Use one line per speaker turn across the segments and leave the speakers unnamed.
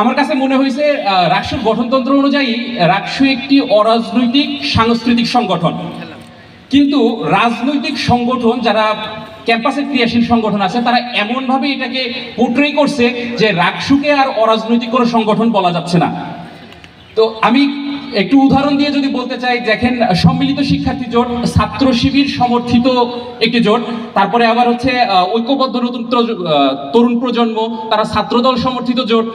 আমার কাছে মনে হয়েছে রাক্ষ গঠনতন্ত্র অনুযায়ী রাক্ষ একটি অরাজনৈতিক সাংস্কৃতিক সংগঠন। কিন্তু রাজনৈতিক সংগঠন যারা ক্যাম্পাসের ক্রিয়াশীল সংগঠন আছে, তারা এমনভাবে এটাকে পোট্রে করছে যে রাকসুকে আর অরাজনৈতিক কোনো সংগঠন বলা যাচ্ছে না। তো আমি একটু উদাহরণ দিয়ে যদি বলতে চাই, দেখেন, সম্মিলিত শিক্ষার্থী জোট, ছাত্র শিবির সমর্থিত একটি জোট। তারপরে আবার হচ্ছে ঐক্যবদ্ধ নতুন তরুণ প্রজন্ম, তারা ছাত্রদল সমর্থিত জোট।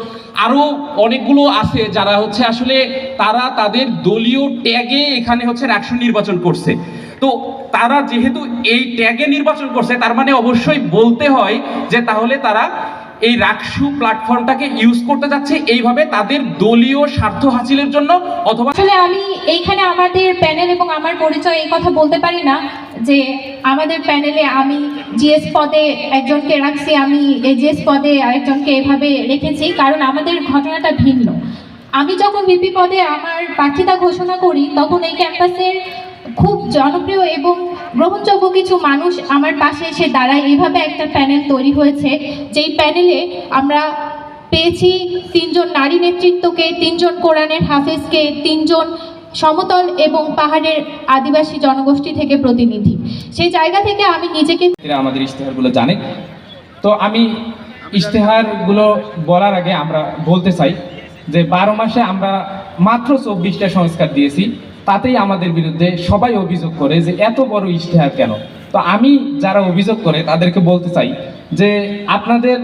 আরও অনেকগুলো আছে যারা হচ্ছে আসলে তারা তাদের দলীয় ট্যাগে এখানে হচ্ছে রাকসু নির্বাচন করছে। তো তারা যেহেতু এই ট্যাগে নির্বাচন করছে, তার মানে অবশ্যই বলতে হয় যে তাহলে তারা এই রাকসু প্ল্যাটফর্মটাকে ইউজ করতে যাচ্ছে এইভাবে তাদের দলীয় স্বার্থ হাসিলের জন্য অথবা
আসলে আমি এইখানে আমাদের প্যানেল এবং আমার পরিচয় এই কথা বলতে পারি না যে আমাদের প্যানেলে আমি জিএস পদে একজনকে রাখছি, আমি এজিএস পদে আরেকজনকে এভাবে রেখেছি, কারণ আমাদের ঘটনাটা ভিন্ন। আমি যখন ভিপি পদে আমার প্রার্থিতা ঘোষণা করি, তখন এই ক্যাম্পাসের খুব জনপ্রিয় এবং গ্রহণযোগ্য কিছু মানুষ আমার পাশে এসে দাঁড়ায়। এইভাবে একটা প্যানেল তৈরি হয়েছে। যেই প্যানেলে আমরা পেয়েছি তিনজন নারী নেতৃত্বকে, তিনজন কোরআনের হাফেজকে, তিনজন সমতল এবং পাহাড়ের আদিবাসী জনগোষ্ঠী থেকে প্রতিনিধি। সেই জায়গা থেকে আমি নিজেকে
আমাদের ইশতেহারগুলো জানে। তো আমি ইশতেহারগুলো বলার আগে আমরা বলতে চাই যে বারো মাসে আমরা মাত্র চব্বিশটা সংস্কার দিয়েছি। তাতেই আমাদের বিরুদ্ধে সবাই অভিযোগ করে যে এত বড় ইশতেহার কেন? তো আমি যারা অভিযোগ করে তাদেরকে বলতে চাই যে আপনাদের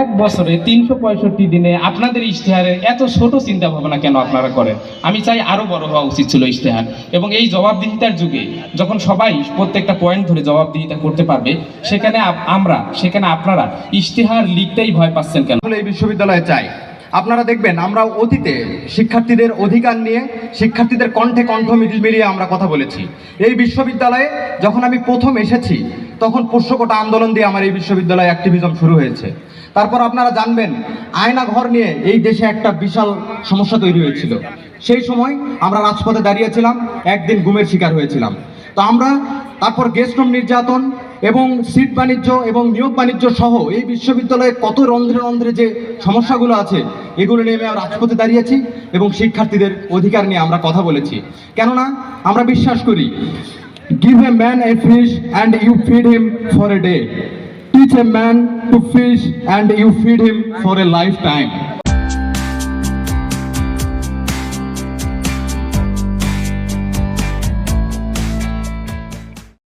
এক বছরে তিনশো পঁয়ষট্টি দিনে আপনাদের ইশতেহারে এত ছোট চিন্তা ভাবনা কেন আপনারা করেন? আমি চাই আরও বড় হওয়া উচিত ছিল ইশতেহার। এবং এই জবাবদিহিতার যুগে যখন সবাই প্রত্যেকটা পয়েন্ট ধরে জবাবদিহিতা করতে পারবে, সেখানে আমরা, সেখানে আপনারা ইশতেহার লিখতেই ভয় পাচ্ছেন কেন?
এই বিশ্ববিদ্যালয়ে চাই। আপনারা দেখবেন, আমরা অতীতে শিক্ষার্থীদের অধিকার নিয়ে, শিক্ষার্থীদের কণ্ঠে কণ্ঠ মিল- মিলিয়ে আমরা কথা বলেছি। এই বিশ্ববিদ্যালয়ে যখন আমি প্রথম এসেছি, তখন পোষ্যকোটা আন্দোলন দিয়ে আমার এই বিশ্ববিদ্যালয়ে অ্যাক্টিভিজম শুরু হয়েছে। তারপর আপনারা জানবেন আয়না ঘর নিয়ে এই দেশে একটা বিশাল সমস্যা তৈরি হয়েছিল। সেই সময় আমরা রাজপথে দাঁড়িয়েছিলাম, একদিন গুমের শিকার হয়েছিলাম। তো আমরা, তারপর গেস্ট রুম নির্যাতন এবং সিট বাণিজ্য এবং নিয়োগ বাণিজ্য সহ এই বিশ্ববিদ্যালয়ে কত রন্ধ্রে রন্ধ্রে যে সমস্যাগুলো আছে, এগুলো নিয়ে আমরা রাজপথে দাঁড়িয়েছি এবং শিক্ষার্থীদের অধিকার নিয়ে আমরা কথা বলেছি। কেননা আমরা বিশ্বাস করি give a man a fish and you feed him for a day teach a man to fish and you feed him for a lifetime